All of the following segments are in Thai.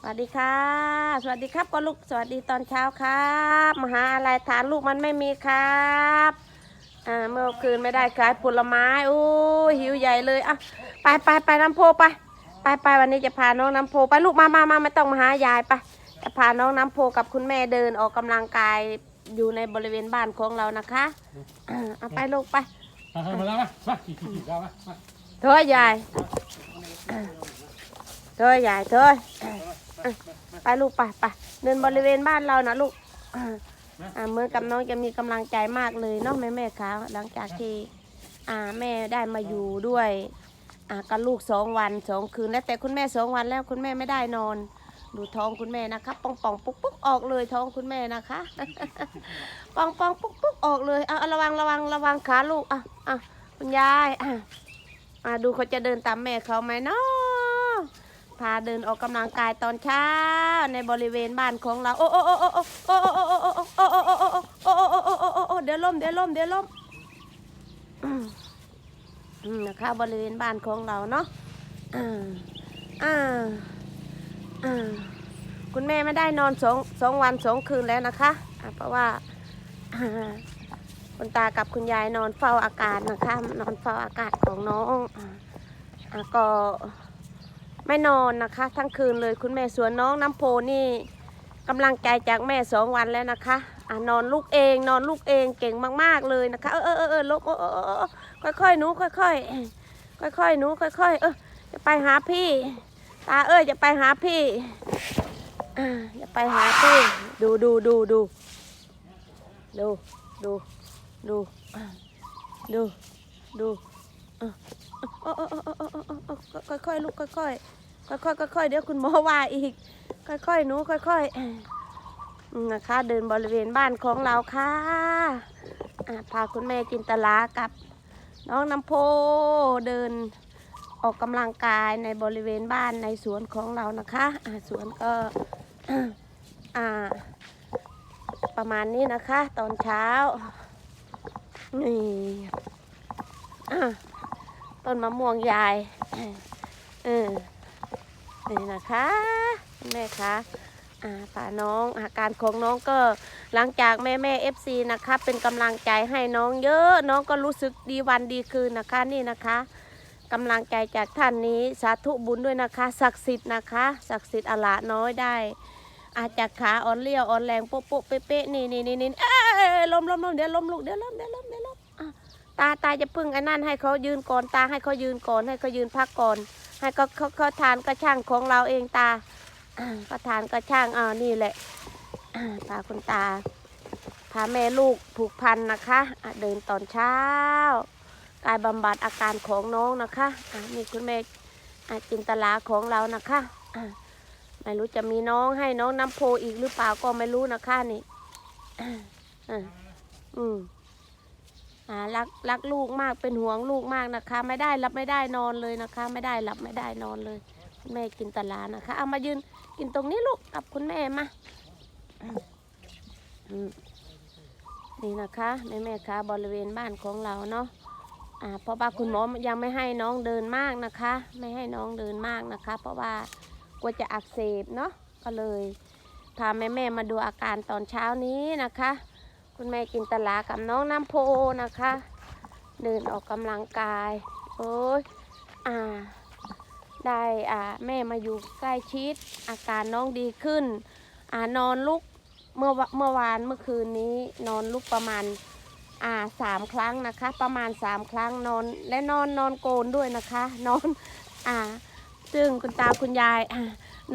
สวัสดีค่ะ สวัสดีครับก็ลูกสวัสดีตอนเช้าครับมาหาอะไรทานลูกมันไม่มีครับอ่าเมื่อคืนไม่ได้ขายผลไม้โอ้หิวใหญ่เลยอะไปไปไปน้ำโพไป ไปไปวันนี้จะพาน้องน้ำโพไปลูกมามามาไม่ต้องมาหายายไปจะพาน้องน้ำโพกับคุณแม่เดินออกกำลังกายอยู่ในบริเวณบ้านของเรานะคะเอาไปลูกไปมาแล้วมามาขี่ขี่ขี่แล้วมาเธอยายเธอยายเธอ ไปลูกไปไปเดินบริเวณบ้านเรานะลูกอ่าเหมื่อนกับน้องจะมีกำลังใจมากเลยเนาะแม่แม่คะหลังจากที่อ่าแม่ได้มาอยู่ด้วยอ่ากับลูกสองวันสองคืนแล้วแต่คุณแม่สองวันแล้วคุณแม่ไม่ได้นอน ดูท้องคุณแม่นะคะป่องป่องปุ๊กปุ๊กออกเลยท้องคุณแม่นะคะป่องป่องปุ๊กปุ๊กออกเลยเอาระวังระวังระวังขาลูกอะอะคุณยายอะอ่าดูเขาจะเดินตามแม่เขาไหมเนาะ พาเดินออกกำลังกายตอนเช้าในบริเวณบ้านของเรา โอ้โอ้โอ้โอ้โอ้โอ้โอ้โอ้โอ้โอ้โอ้โอ้โอ้โอ้โอ้โอ้โอ้เดี๋ยวล้มเดี๋ยวล้มเดี๋ยวล้มอืมนะคะบริเวณบ้านของเราเนาะอ่าอ่าคุณแม่ไม่ได้นอนสองสองวันสองคืนแล้วนะคะเพราะว่าคุณตากับคุณยายนอนเฝ้าอากาศนะคะ นอนเฝ้าอากาศของน้องอ่าก็ ไม่นอนนะคะ ทั้งคืนเลยคุณแม่สวนน้องน้ำโพนี่กำลังใจจากแม่สองวันแล้วนะคะอ่านอนลูกเอง นอนลูกเองเก่งมากๆเลยนะคะ เออเออเออเออลบเออเออเออเออค่อยๆหนูค่อยๆค่อยๆหนูค่อยๆเออจะไปหาพี่ตาเอ้ยจะไปหาพี่อ่าจะไปหาพี่ ดูดูดูดูดูดูดูดูดูอะโอ้โอ้โอ้โอ้โอ้โอ้โอ้ค่อยๆลูกค่อยๆ ค่อยๆค่อยๆเดี๋ยวคุณหมอว่าอีก ค่อยๆหนูค่อยๆอืมนะคะ เดินบริเวณบ้านของเราค่ะพาคุณแม่จินตลากับ น้องน้ำโพเดินออกกำลังกายในบริเวณบ้านในสวนของเรานะคะสวนก็ประมาณนี้นะคะ ตอนเช้านี่ต้นมะม่วงยายเออ นี่นะคะแม่คะอ่าป่าน้องอาการของน้องก็หลังจากแม่แม่เอฟซีนะคะเป็นกำลังใจให้น้องเยอะน้องก็รู้สึกดีวันดีคืนนะคะนี่นะคะกำลังใจจากท่านนี้สาธุบุญด้วยนะคะ ศักดิ์สิทธิ์นะคะศักดิ์สิทธิ์อลาน้อยได้ อาจจะขาอ่อนเลี้ยวอ่อนแรงโป๊ะโป๊ะเป๊ะเป๊ะนี่นี่นี่นี่เอ้ยล้มล้มล้มเดี๋ยวล้มลูกเดี๋ยวล้มเดี๋ยวล้มเดี๋ยวล้มตาตาจะพึ่งไอ้นั่นให้เขายืนก่อนตาให้เขายืนก่อนให้เขายืนพักก่อน ให้เขาเขาเขาทานกระช่างของเราเองตาก็ทานกระช่างอ่านี่แหละอ่าพาคุณตา พาแม่ลูกผูกพันนะคะะเดินตอนเช้ากายบำบัดอาการของน้องนะคะอะนี่คุณแม่จินตลาของเรานะคะะไม่รู้จะมีน้องให้น้องน้ำโพอีกหรือเปล่าก็ไม่รู้นะคะนี่อืม รักรักลูกมากเป็นห่วงลูกมากนะคะ ไม่ได้รับไม่ได้นอนเลยนะคะ ไม่ได้หลับไม่ได้นอนเลยคุณแม่กินตลานะคะ เอามายืนกินตรงนี้ลูกกับคุณแม่มานี่นะคะแม่แม่คะบริเวณบ้านของเราเนาะอ่าเพราะว่าคุณหมอยังไม่ให้น้องเดินมากนะคะ ไม่ให้น้องเดินมากนะคะ เพราะว่ากลัวจะอักเสบเนาะก็เลยพาแม่แม่มาดูอาการตอนเช้านี้นะคะ คุณแม่จินตลากับน้องน้ำโพนะคะ เดินออกกำลังกายโอ้ยอ่า ได้อ่าแม่มาอยู่ใกล้ชิด อาการน้องดีขึ้น อ่านอนลุกเมื่อวะเมื่อวานเมื่อคืนนี้นอนลุกประมาณอ่าสามครั้งนะคะ ประมาณสามครั้งนอนและนอนนอนโกนด้วยนะคะ นอนอ่าซึ่งคุณตาคุณยายอะ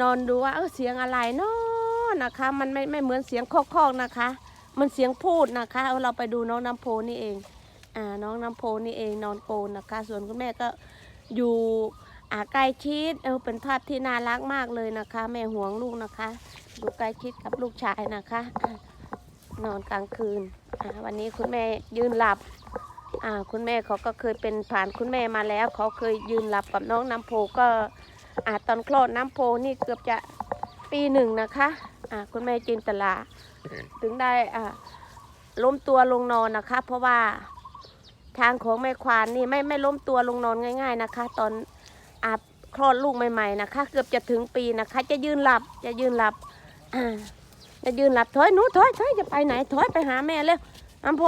นอนดูว่าเออเสียงอะไรเนาะนะคะ มันไม่ไม่เหมือนเสียงคอกๆนะคะ มันเสียงพูดนะคะเราไปดูน้องน้ำโพนี่เอง อ่าน้องน้ำโพนี่เองนอนโกนนะคะ ส่วนคุณแม่ก็อยู่อ่าใกล้ชิดเออเป็นภาพที่น่ารักมากเลยนะคะ แม่ห่วงลูกนะคะ อยู่ใกล้ชิดกับลูกชายนะคะนอนกลางคืนอ่าวันนี้คุณแม่ยืนหลับอ่าคุณแม่เขาก็เคยเป็นผ่านคุณแม่มาแล้ว เขาเคยยืนหลับกับน้องน้ำโพก็อ่าตอนคลอดน้ำโพนี่เกือบจะปีหนึ่งนะคะ คุณแม่จินตลา ถึงได้อ่าล้มตัวลงนอนนะคะ เพราะว่าทางของแม่ควานนี่ไม่ไม่ล้มตัวลงนอนง่าย ๆนะคะ ตอนอ่าคลอดลูกใหม่ๆนะคะ เกือบจะถึงปีนะคะ จะยืนหลับจะยืนหลับอ่าจะยืนหลับถอยหนูถอยถอยจะไปไหนถอยไปหาแม่เร็วอัมโพ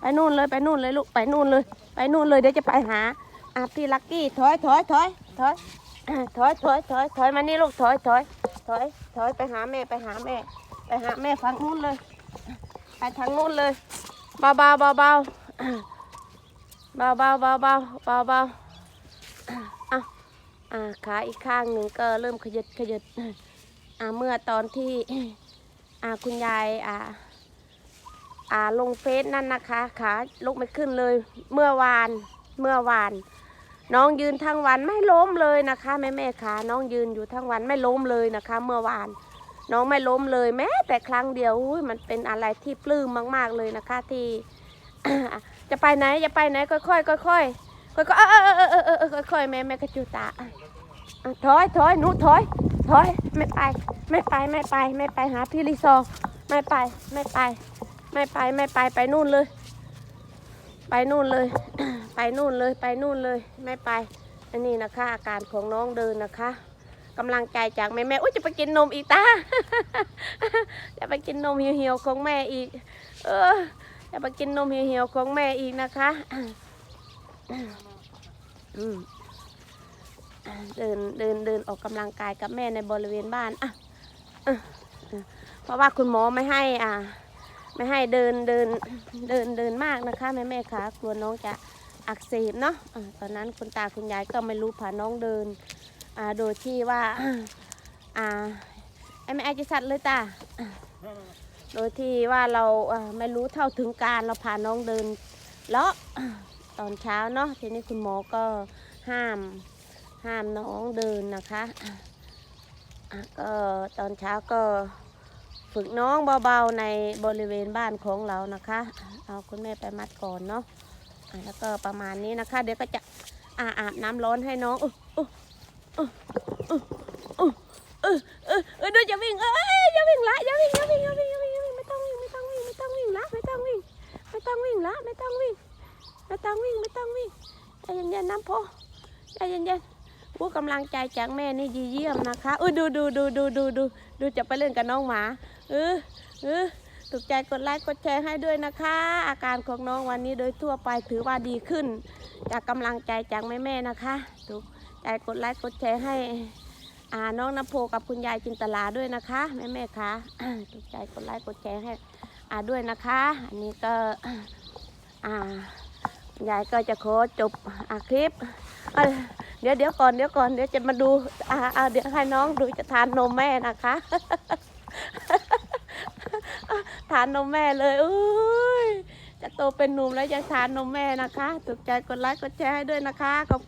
ไปนู่นเลยไปนู่นเลยลูกไปนู่นเลย ไปนู่นเลยเดี๋ยวจะไปหาอาพี่ลักกี้ถอยถอยถอยถอยอ่าถอยถอยถอยถอยมานี่ลูกถอยถอย ถอย ถอยไปหาแม่ไปหาแม่ ไปหาแม่ฝั่งนู้นเลย ไปทางนู้นเลยเบาเบาเบาเบาเบาเบาเบาเบาเบาเบาอะอ่าขาอีกข้างหนึ่งก็เริ่มขยับขยับอ่าเมื่อตอนที่อ่าคุณยายอ่าอ่าลงเฟซนั่นนะคะขาลุกไม่ขึ้นเลย เมื่อวานเมื่อวาน น้องยืนทั้งวันไม่ล้มเลยนะคะแม่แม่ขาน้องยืนอยู่ทั้งวันไม่ล้มเลยนะคะ เมื่อวาน น้องไม่ล้มเลยแม้แต่ครั้งเดียวอุ้ยมันเป็นอะไรที่ปลื้มมากๆเลยนะคะ ที่ จะไปไหนจะไปไหนค่อยๆค่อยๆค่อยๆค่อยๆเออเออเออเออเออค่อยๆแม่แม่กระจูตาอะอะถอยถอยหนูถอยถอยไม่ไป ไม่ไปไม่ไป ไม่ไปหาพี่ลิซอร์ไม่ไปไม่ไป ไม่ไปไม่ไปไปนู่นเลย ไปนู่นเลย ไปนู่นเลย ไปนู่นเลย ไม่ไป อันนี้นะคะ อาการของน้องเดินนะคะกำลังใจจากแม่แม่อุ้ยจะไปกินนมอีกตา จะไปกินนมเหี่ยวๆของแม่อีก เออ จะไปกินนมเหี่ยวๆของแม่อีกนะคะเดินเดินเดินออกกำลังกายกับแม่ในบริเวณบ้านอะอะอะเพราะว่าคุณหมอไม่ให้อ่า ไม่ให้เดินเดินเดินเดินมากนะคะแม่แม่คะกลัวน้องจะอักเสบเนาะอ่าตอนนั้นคุณตาคุณยายก็ไม่รู้พาน้องเดินโดยที่ว่าอ่าไอ้แม่ไอจะสัตว์เลยตาโดยที่ว่าเราไม่รู้เท่าถึงการเราพาน้องเดินเลาะตอนเช้าเนาะทีนี้คุณหมอก็ห้ามห้ามน้องเดินนะคะะก็ตอนเช้าก็ ฝึกน้องเบาๆในบริเวณบ้านของเรานะคะ เอาคุณแม่ไปมัดก่อนเนาะแล้วก็ประมาณนี้นะคะ เดี๋ยวก็จะอาอาบน้ำร้อนให้น้องอุ๊ยอุ๊ยอุ๊ยอุ๊ยอุ๊ยเออเออเออดูจะวิ่งเอ้ยอย่าวิ่งละวิ่งอย่าวิ่งอย่าวิ่งอย่าวิ่งอย่าวิ่งไม่ต้องวิ่งไม่ต้องวิ่งไม่ต้องวิ่งละไม่ต้องวิ่งไม่ต้องวิ่งละไม่ต้องวิ่งไม่ต้องวิ่งไม่ต้องวิ่งใจเย็นๆน้ำพอใจเย็นๆผู้กำลังใจจากแม่นี่ดีเยี่ยมนะคะเออดูดูดูดูดูดูดูจะไปเล่นกับน้องหมา เออเออถูกใจกดไลค์กดแชร์ให้ด้วยนะคะ อาการของน้องวันนี้โดยทั่วไปถือว่าดีขึ้น จากกำลังใจจากแม่ๆนะคะถูกใจกดไลค์กดแชร์ให้อาน้องนโพกับคุณยายจินตลาด้วยนะคะแม่แม่ๆคะถูกใจกดไลค์กดแชร์ให้อาด้วยนะคะ อันนี้ก็อ่ายายก็จะขอจบอาคลิปเดี๋ยวเดี๋ยวก่อนเดี๋ยวก่อนเดี๋ยวจะมาดูอ่าเดี๋ยวให้น้องดูจะทานนมแม่นะคะ ทานนมแม่เลยอุ้ยจะโตเป็นหนุ่มแล้วยังทานนมแม่นะคะ ถูกใจกดไลค์กดแชร์ให้ด้วยนะคะขอบ